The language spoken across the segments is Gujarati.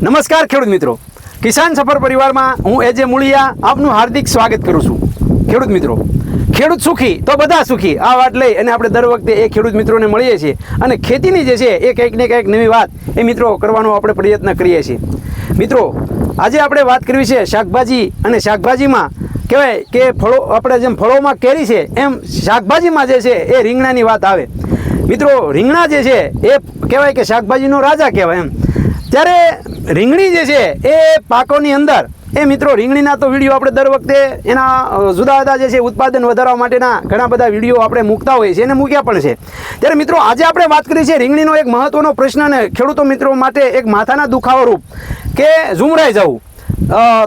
નમસ્કાર ખેડૂત મિત્રો. કિસાન સફર પરિવારમાં હું એજે મૂળિયા આપનું હાર્દિક સ્વાગત કરું છું. ખેડૂત મિત્રો, ખેડૂત સુખી તો બધા સુખી. આ વાત લઈ અને આપણે દર વખતે એ ખેડૂત મિત્રોને મળીએ છીએ અને ખેતીની જે છે એ કંઈક ને કંઈક નવી વાત એ મિત્રો કરવાનો આપણે પ્રયત્ન કરીએ છીએ. મિત્રો, આજે આપણે વાત કરવી છે શાકભાજી અને શાકભાજીમાં કહેવાય કે ફળો આપણે જેમ ફળોમાં કેરી છે એમ શાકભાજીમાં જે છે એ રીંગણાની વાત આવે. મિત્રો, રીંગણા જે છે એ કહેવાય કે શાકભાજીનો રાજા કહેવાય એમ. ત્યારે રીંગણી જે છે એ પાકોની અંદર, એ મિત્રો રીંગણીના તો વીડિયો આપણે દર વખતે એના જુદા જુદા જે છે ઉત્પાદન વધારવા માટેના ઘણા બધા વીડિયો આપણે મૂકતા હોઈએ છીએ અને મૂક્યા પણ છે. ત્યારે મિત્રો આજે આપણે વાત કરી છે રીંગણીનો એક મહત્વનો પ્રશ્ન અને ખેડૂતો મિત્રો માટે એક માથાના દુખાવો રૂપ કે ઝુમરાઈ જવું.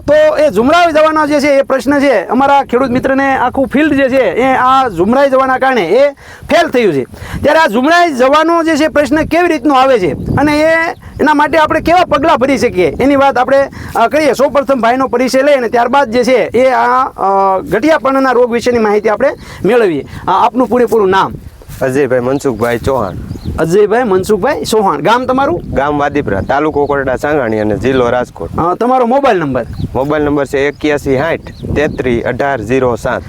તો એ ઝુમરાવી જવાના જે છે એ પ્રશ્ન છે અમારા ખેડૂત મિત્રને આખું ફિલ્ડ જે છે એ આ ઝુમરાઈ જવાના કારણે એ ફેલ થયું છે. ત્યારે આ ઝુમરાઈ જવાનો જે છે પ્રશ્ન કેવી રીતનો આવે છે અને એ એના માટે આપણે કેવા પગલાં ભરી શકીએ? એની વાત આપણે કરીએ. સૌપ્રથમ ભાઈનો પરિચય લઈ અને ત્યારબાદ જે છે એ આ અ, ગઠિયાપણના રોગ વિશેની માહિતી આપણે મેળવીએ. આપનું પૂરેપૂરું નામ. અજયભાઈ મનસુખભાઈ ચૌહાણ. અજયભાઈ મનસુખભાઈ ચૌહાણ. ગામ તમારું? ગામ વાદીપરા તાલુકો કોટડા સાંગાણી અને જિલ્લો રાજકોટ. તમારો મોબાઈલ નંબર? મોબાઈલ નંબર છે એક્યાસી સાઠ તેત્રીસ અઢાર ઝીરો સાત.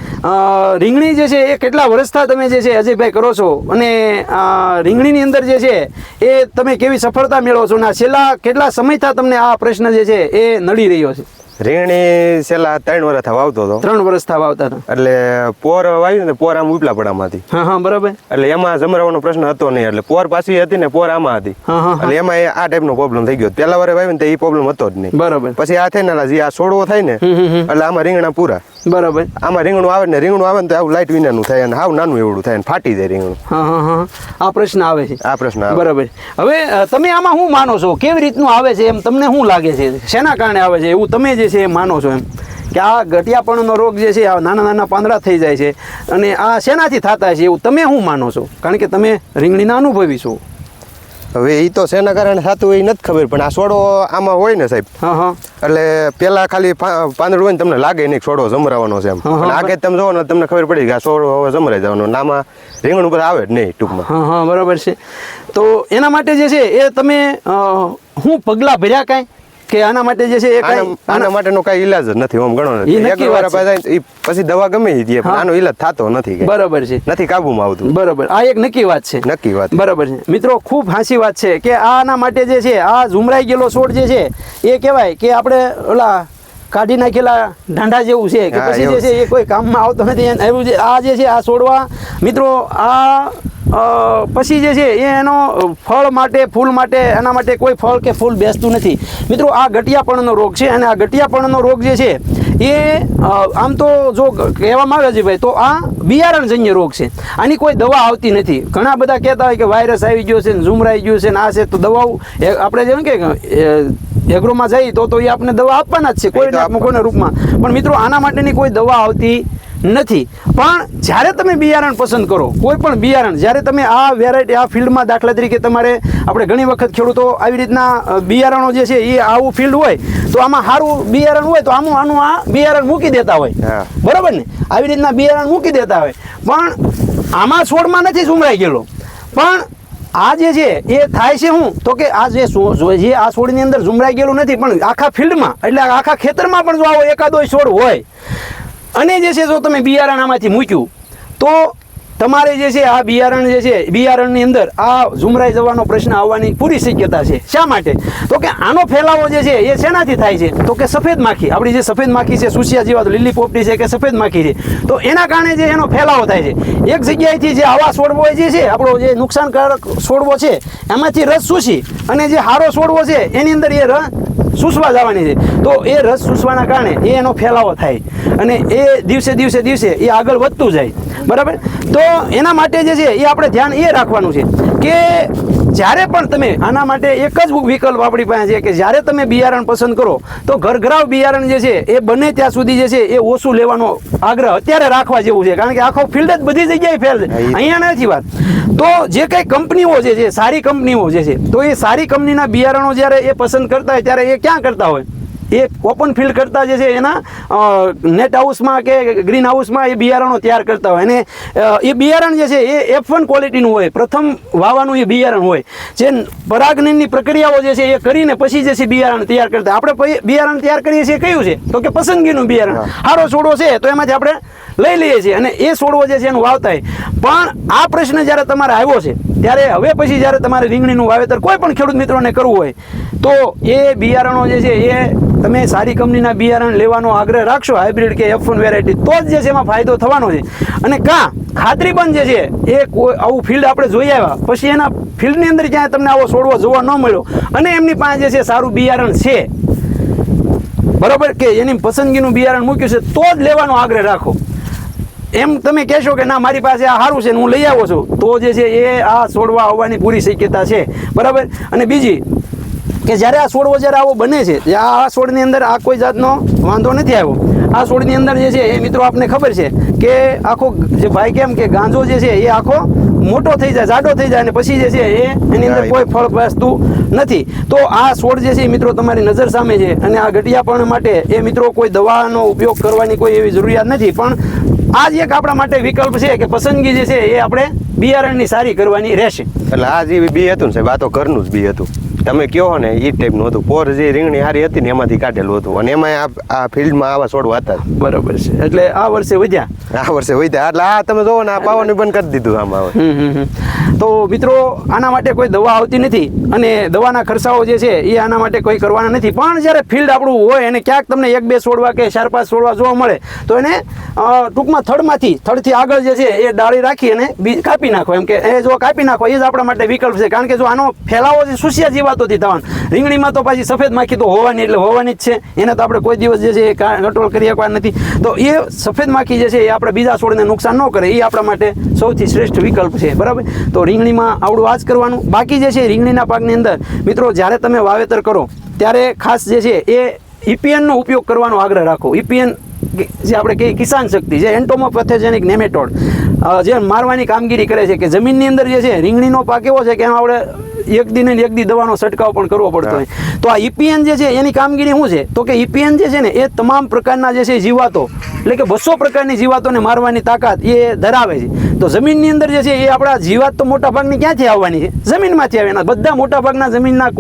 રીંગણી જે છે એ કેટલા વર્ષથી તમે જે છે અજયભાઈ કરો છો? અને રીંગણીની અંદર જે છે એ તમે કેવી સફળતા મેળવો છો? અને છેલ્લા કેટલા સમયથી તમને આ પ્રશ્ન જે છે એ નડી રહ્યો છે? રીંગણી છેલ્લા ત્રણ વર્ષ વાવતો હતો. ત્રણ વર્ષ થવા આવતા હતા. એટલે પોર વાવી ને પોર આમ ઉપલા પડામાંથી. હા હા બરાબર. એટલે એમાં જમરાવાનો પ્રશ્ન હતો નહીં. એટલે પોર પાછી હતી ને પોર આમાં હતી. એટલે એમાં આ ટાઈપનો પ્રોબ્લેમ થઈ ગયો. પેલા વારે વાવી ને એ પ્રોબ્લેમ હતો જ નહીં. બરાબર. પછી આ થઈને જે આ છોડવો થાય ને. એટલે આમાં રીંગણા પૂરા. બરાબર. આમાં રીંગણું આવે ને રીંગણું આવે ને તો આવું લાઇટ વિનાનું થાય અને હાવ નાનું એવડું થાય ને ફાટી જાય રીંગણું. હા હા હા આ પ્રશ્ન આવે છે. આ પ્રશ્ન આવે. બરાબર. હવે તમે આમાં શું માનો છો? કેવી રીતનું આવે છે એમ તમને શું લાગે છે? શેના કારણે આવે છે? એવું તમે જે છે એ માનો છો એમ. કે આ ગટિયાપણનો રોગ જે છે આ નાના નાના પાંદડા થઈ જાય છે. અને આ શેનાથી થતા છે એવું તમે શું માનો છો? કારણ કે તમે રીંગણીના અનુભવી છો. હવે એ તો શેના કારણે થતું હોય એ નથી ખબર પણ આ સોડો આમાં હોય ને સાહેબ. હા હા. એટલે પેલા ખાલી પાંદડું હોય ને તમને લાગે નહીં છોડો જમરાવાનો છે એમ. આગે તમે જોવો ને તમને ખબર પડી કે આ છોડો હવે જમરાઈ જવાનો નામાં રીંગણ ઉપર આવે જ નહીં ટૂંકમાં. હા હા બરાબર છે. તો એના માટે જે છે એ તમે શું પગલાં ભર્યા કાંઈ? કે આના માટે જે છે એ આના કાંઈ આના માટેનો કઈ ઈલાજ જ નથી આમ ગણો નક્કી એક વાર પાસે પછી દવા ગમે એ દે પણ આનો ઈલાજ થતો નથી. બરાબર છે. નથી કાબુમાં આવતું. બરાબર. આ એક નક્કી વાત છે. નક્કી વાત બરાબર છે. મિત્રો ખૂબ હાંસી વાત છે કે આના માટે જે છે આ ઝુમરાઈ ગયેલો છોડ જે છે એ કહેવાય કે આપણે ઓલા કાઢી નાખેલા ઢાંઢા જેવું છે કે પછી જે છે એ કોઈ કામમાં આવતો નથી. એવું છે. આ જે છે આ છોડવા મિત્રો આ પછી જે છે એ એનો ફળ માટે ફૂલ માટે એના માટે કોઈ ફળ કે ફૂલ બેસતું નથી. મિત્રો આ ગટિયાપણનો રોગ છે અને આ ગટિયાપણનો રોગ જે છે એ આમ તો જો કહેવામાં આવે છે ભાઈ તો આ બિયારણજન્ય રોગ છે. આની કોઈ દવા આવતી નથી. ઘણા બધા કહેતા હોય કે વાયરસ આવી ગયો છે ને ઝુમરાઈ ગયું છે ને આ છે તો દવાઓ આપણે જેમ કે એગ્રોમાં જઈએ તો તો એ આપણે દવા આપવાના જ છે કોઈ કોઈના રૂપમાં. પણ મિત્રો આના માટેની કોઈ દવા આવતી નથી. પણ જ્યારે તમે બિયારણ પસંદ કરો કોઈ પણ બિયારણ જ્યારે તમે આ વેરાયટી આ ફિલ્ડમાં દાખલા તરીકે તમારે આપણે ઘણી વખત ખેડૂતો આવી રીતના બિયારણો જે છે એ આવું ફિલ્ડ હોય તો આમાં સારું બિયારણ હોય તો આનું આનું આ બિયારણ મૂકી દેતા હોય. બરાબર ને? આવી રીતના બિયારણ મૂકી દેતા હોય. પણ આમાં છોડમાં નથી સુમરાઈ ગયેલો. પણ આ જે છે એ થાય છે શું તો કે આ જે જે આ છોડની અંદર ઝુમરાઈ ગયેલું નથી પણ આખા ફિલ્ડમાં એટલે આખા ખેતરમાં પણ જો આવો એકાદો છોડ હોય અને જે છે, જો તમે બિયારણ આમાંથી મૂક્યું, તો તમારે જે છે, આ બિયારણ જે છે, બિયારણની અંદર આ ઝુમરાઈ જવાનો પ્રશ્ન આવવાની પૂરી શક્યતા છે. શા માટે? તો કે આનો ફેલાવો જે છે, એ શેનાથી થાય છે? તો કે સફેદ માખી. આપણી જે સફેદ માખી છે, સુસિયા જેવા લીલી પોપટી છે કે સફેદ માખી છે. તો એના કારણે જે એનો ફેલાવો થાય છે. એક જગ્યાએથી જે આવા છોડવો જે છે, આપણો જે નુકસાનકારક છોડવો છે, એમાંથી રસ સૂસી અને જે હારો છોડવો છે, એની અંદર એ રસ સૂસવા જવાની છે. તો એ રસ સૂસવાના કારણે એ એનો ફેલાવો થાય. અને એ દિવસે દિવસે દિવસે એ આગળ વધતું જાય. બરાબર? તો એના માટે જે છે એ આપણે ધ્યાન એ રાખવાનું છે કે જ્યારે પણ તમે આના માટે એક જ વિકલ્પ આપણી પાસે છે કે જ્યારે તમે બિયારણ પસંદ કરો તો ઘરઘરાવ બિયારણ જે છે એ બને ત્યાં સુધી જે છે એ ઓછું લેવાનો આગ્રહ અત્યારે રાખવા જેવું છે. કારણ કે આખો ફિલ્ડ જ બધી જગ્યાએ ફેલ છે અહીંયા નથી વાત. તો જે કંઈ કંપનીઓ જે છે સારી કંપનીઓ જે છે તો એ સારી કંપનીના બિયારણો જ્યારે એ પસંદ કરતા હોય ત્યારે એ ક્યાં કરતા હોય? એ ઓપન ફિલ્ડ કરતાં જે છે એના નેટ હાઉસમાં કે ગ્રીન હાઉસમાં એ બિયારણો તૈયાર કરતા હોય. અને એ બિયારણ જે છે એ એફ વન ક્વોલિટીનું હોય. પ્રથમ વાવાનું એ બિયારણ હોય. જે પરાગનની પ્રક્રિયાઓ જે છે એ કરીને પછી જે છે બિયારણ તૈયાર કરતા. આપણે બિયારણ તૈયાર કરીએ છીએ કયું છે? તો કે પસંદગીનું બિયારણ. સારો છોડો છે તો એમાંથી આપણે લઈ લઈએ છીએ અને એ છોડવો જે છે એનું વાવતા પણ આ પ્રશ્ન જ્યારે તમારે આવ્યો છે, ત્યારે હવે પછી જ્યારે તમારે રીંગણીનું વાવેતર કોઈ પણ ખેડૂત મિત્રોને કરવું હોય, તો એ બિયારણો જે છે એ તમે સારી કંપનીના બિયારણ લેવાનો આગ્રહ રાખશો હાઇબ્રિડ કે એફ વેરાયટી તો જ જે છે એમાં ફાયદો થવાનો છે. અને કાં, ખાતરી પણ જે છે એ કોઈ આવું ફિલ્ડ આપણે જોઈ આવ્યા, પછી એના ફિલ્ડની અંદર ક્યાંય તમને આવો છોડવો જોવા ન મળ્યો. અને એમની પાસે જે છે સારું બિયારણ છે. બરોબર કે એની પસંદગીનું બિયારણ મૂક્યું છે, તો જ લેવાનો આગ્રહ રાખો. એમ તમે કહેશો કે ના મારી પાસે આ સારું છે ને હું લઈ આવો છું. તો જે છે એ આ છોડવા આવવાની પૂરી શક્યતા છે. બરાબર? અને બીજી કે જ્યારે આ છોડવો જ્યારે આવો બને છે આ છોડની અંદર આ કોઈ જાતનો વાંધો નથી આવ્યો. આ છોડની અંદર જે છે એ મિત્રો આપને ખબર છે કે આખો જે ભાઈ કેમ કે ગાંજો જે છે એ આખો મોટો થઈ જાય જાડો થઈ જાય અને પછી જે છે એ એની અંદર કોઈ ફળ વસ્તુ નથી. તો આ છોડ જે છે મિત્રો તમારી નજર સામે છે અને આ ઘટિયાપણ માટે એ મિત્રો કોઈ દવાનો ઉપયોગ કરવાની કોઈ એવી જરૂરિયાત નથી. પણ આ જ એક આપણા માટે વિકલ્પ છે કે પસંદગી જે છે એ આપણે બિયારણની સારી કરવાની રહેશે. એટલે આ જે બી હતું ને સાહેબ, આ તો ઘરનું જ બી હતું. તમે કહો ને એ ટાઈપનું હતું. પોર જે રીંગણી હારી હતી ને એમાંથી કાઢેલું હતું. અને એમાં આ આ ફિલ્ડમાં આવા છોડવા હતા. જ. બરાબર છે. એટલે આ વર્ષે વધ્યા? આ વર્ષે વધ્યા. એટલે આ તમે જોવો ને આ પાવાનું બંધ કરી દીધું આમાં હવે. તો મિત્રો આના માટે કોઈ દવા આવતી નથી અને દવાના ખર્ચાઓ જે છે એ આના માટે કોઈ કરવાના નથી. પણ જ્યારે ફિલ્ડ આપણું હોય અને ક્યાંક તમને એક બે છોડવા કે ચાર પાંચ છોડવા જોવા મળે તો એને ટૂંકમાં થડમાંથી થડથી આગળ જે છે એ ડાળી રાખી અને બીજ કાપી નાખો. એમ કે એ જો કાપી નાખો એ જ આપણા માટે વિકલ્પ છે. કારણ કે જો આનો ફેલાવો છે સુસિયા જીવાતોથી થવાનું. રીંગણીમાં તો પાછી સફેદ માખી તો હોવાની, એટલે હોવાની જ છે. એને તો આપણે કોઈ દિવસ જે છે એ કંટ્રોલ કરી શકવા નથી. તો એ સફેદ માખી જે છે એ આપણે બીજા છોડને નુકસાન ન કરે, એ આપણા માટે સૌથી શ્રેષ્ઠ વિકલ્પ છે. બરાબર? તો રીંગણીમાં આવડું આ જ કરવાનું. બાકી જે છે રીંગણીના પાકની અંદર, મિત્રો, જ્યારે તમે વાવેતર કરો, ત્યારે ખાસ જે છે એ ઇપીએનનો ઉપયોગ કરવાનો આગ્રહ રાખો. ઇપીએન જે આપણે કહીએ કિસાન શક્તિ, જે એન્ટોમોપેથોજેનિક નેમેટોડ જે મારવાની કામગીરી કરે છે કે જમીનની અંદર જે છે રીંગણીનો પાક એવો છે કે આપણે એક દી ને એક દી દવાનો છંટકાવ પણ કરવો પડતો હોય. તો આ ઈપીએન જે છે એની કામગીરી શું છે? તો કે ઈપીએન જે છે ને એ તમામ પ્રકારના જે છે જીવાતો એટલે કે બસો પ્રકારની જીવાતોને મારવાની તાકાત એ ધરાવે છે. તો જમીનની અંદર જે છે એ આપણા જીવાત તો મોટા ભાગની ક્યાંથી આવવાની છે? જમીનમાંથી આવે. એના બધા મોટા ભાગના જમીનના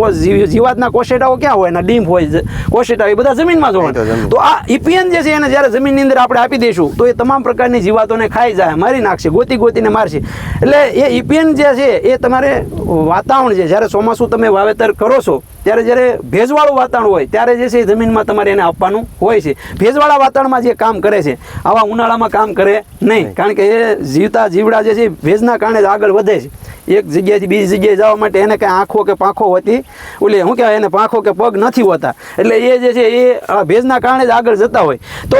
જીવાતના કોશેટાઓ ક્યાં હોય? એના ડીમ હોય કોશેટા એ બધા જમીનમાં જોવા તો તો આ ઈપીએન જે છે એને જ્યારે જમીનની અંદર આપણે આપી દઈશું તો એ તમામ પ્રકારની જીવાતોને ખાઈ જાય મારી નાખશે ગોતી ગોતીને મારશે. એટલે એ ઈપીએન જે છે એ તમારે વાતાવરણ છે. જ્યારે ચોમાસું તમે વાવેતર કરો છો ત્યારે જ્યારે ભેજવાળું વાતાવરણ હોય ત્યારે જે છે એ જમીનમાં તમારે એને આપવાનું હોય છે. ભેજવાળા વાતાવરણમાં જે કામ કરે છે આવા ઉનાળામાં કામ કરે નહીં. કારણ કે એ જીવતા જીવડા જે છે ભેજના કારણે જ આગળ વધે છે. એક જગ્યાએથી બીજી જગ્યાએ જવા માટે એને કાંઈ આંખો કે પાંખો હોતી ઓલે શું કહેવાય એને પાંખો કે પગ નથી હોતા. એટલે એ જે છે એ ભેજના કારણે જ આગળ જતા હોય. તો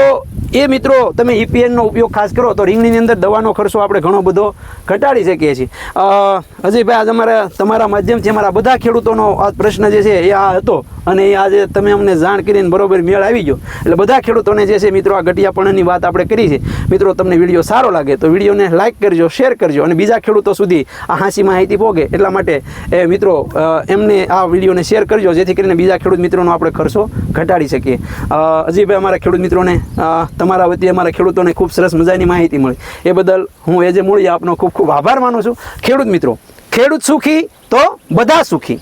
એ મિત્રો, તમે ઈપીએનનો ઉપયોગ ખાસ કરો તો રીંગણીની અંદર દવાનો ખર્ચો આપણે ઘણો બધો ઘટાડી શકીએ છીએ. અજયભાઈ, આજે અમારા, તમારા માધ્યમથી અમારા બધા ખેડૂતોનો આ પ્રશ્ન જે છે એ આ હતો અને એ આજે તમે અમને જાણ કરીને બરોબર મેળ આવી ગયો. એટલે બધા ખેડૂતોને જે છે મિત્રો, આ ઘટિયાપણાની વાત આપણે કરી છે. મિત્રો, તમને વીડિયો સારો લાગે તો વિડીયોને લાઇક કરજો શેર કરજો અને બીજા ખેડૂતો સુધી આ હાંસી માહિતી પહોંચે એટલા માટે એ મિત્રો એમને આ વિડીયોને શેર કરજો, જેથી કરીને બીજા ખેડૂત મિત્રોનો આપણે ખર્ચો ઘટાડી શકીએ. અજયભાઈ, અમારા ખેડૂત મિત્રોને તમારા વતી અમારા ખેડૂતોને ખૂબ સરસ મજાની માહિતી મળી. એ બદલ હું એ જે મૂળી આપનો ખૂબ ખૂબ આભાર માનું છું. ખેડૂત મિત્રો, ખેડૂત સુખી તો બધા સુખી.